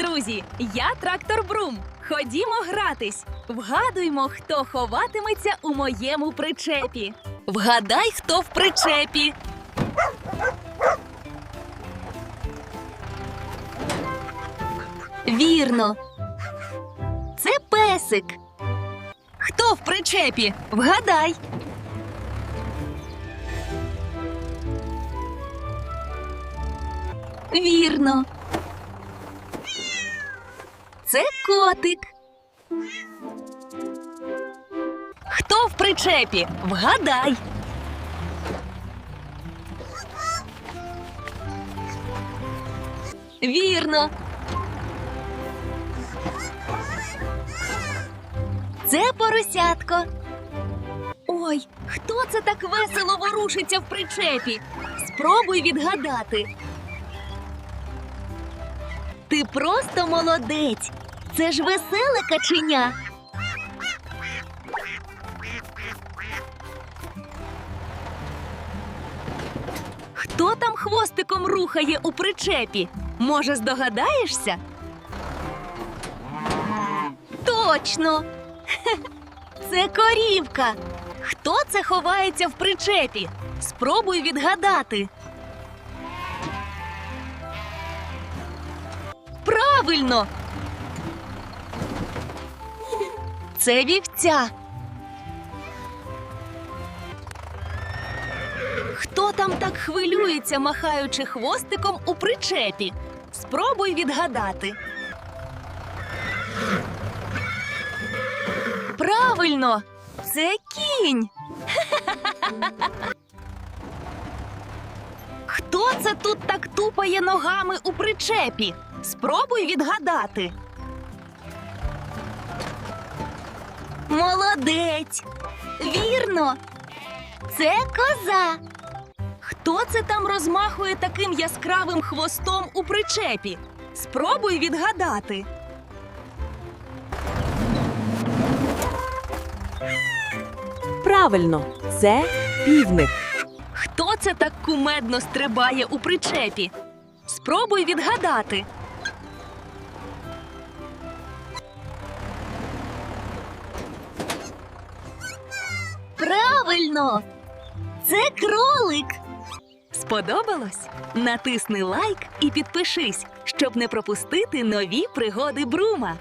друзі! Я трактор Брум. Ходімо гратись. Вгадуймо, хто ховатиметься у моєму причепі. Вгадай, хто в причепі. Вірно. Це песик. Хто в причепі? Вгадай. Вірно. Це котик. Хто в причепі? Вгадай. Вірно. Це поросятко. Ой, хто це так весело ворушиться в причепі? Спробуй відгадати. Ти просто молодець. Це ж веселе каченя. Хто там хвостиком рухає у причепі? Може, здогадаєшся? Точно. Це корівка. Хто це ховається в причепі? Спробуй відгадати. Правильно. Це вівця. Хто там так хвилюється, махаючи хвостиком у причепі? Спробуй відгадати. Правильно, це кінь. Хто це тут так тупає ногами у причепі? Спробуй відгадати. Молодець! Вірно! Це коза. Хто це там розмахує таким яскравим хвостом у причепі? Спробуй відгадати. Правильно, це півник. Хто це так кумедно стрибає у причепі? Спробуй відгадати. Правильно! Це кролик. Сподобалось? Натисни лайк і підпишись, щоб не пропустити нові пригоди Брума.